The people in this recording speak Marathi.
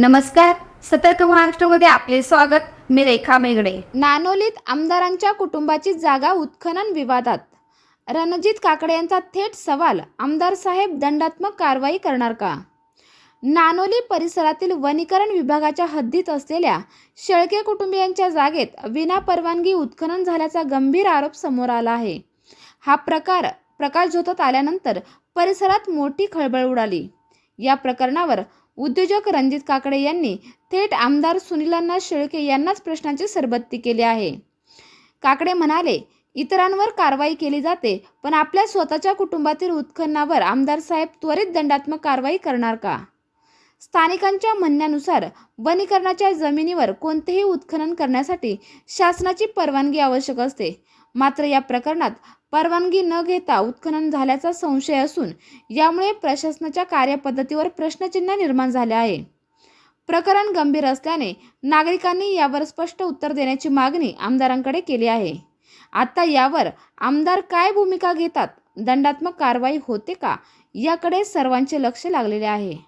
नमस्कार. सतर्क महाराष्ट्रामध्ये आपले स्वागत. मी रेखा मेगडे नानोलीत आमदारांच्या कुटुंबाची जागा उत्खनन विवादात. रणजित काकडे यांचा थेट सवाल आमदार साहेब दंडात्मक कारवाई करणार का? नानोली परिसरातील वनीकरण विभागाच्या हद्दीत असलेल्या शेळके कुटुंबियांच्या जागेत विनापरवानगी उत्खनन झाल्याचा गंभीर आरोप समोर आला आहे. हा प्रकार प्रकाश झोतात आल्यानंतर परिसरात मोठी खळबळ उडाली. या प्रकरणावर उद्योजक रणजित काकडे यांनी थेट आमदार सुनीलांना शेळके यांनाच प्रश्नाची सरबत्ती केली आहे. काकडे म्हणाले इतरांवर कारवाई केली जाते पण आपल्या स्वतःच्या कुटुंबातील उत्खननावर आमदार साहेब त्वरित दंडात्मक कारवाई करणार का? स्थानिकांच्या म्हणण्यानुसार वनीकरणाच्या जमिनीवर कोणतेही उत्खनन करण्यासाठी शासनाची परवानगी आवश्यक असते. मात्र या प्रकरणात परवानगी न घेता उत्खनन झाल्याचा संशय असून यामुळे प्रशासनाच्या कार्यपद्धतीवर प्रश्नचिन्ह निर्माण झाले आहे. प्रकरण गंभीर असल्याने नागरिकांनी यावर स्पष्ट उत्तर देण्याची मागणी आमदारांकडे केली आहे. आता यावर आमदार काय भूमिका घेतात? दंडात्मक कारवाई होते का? याकडे सर्वांचे लक्ष लागलेले आहे.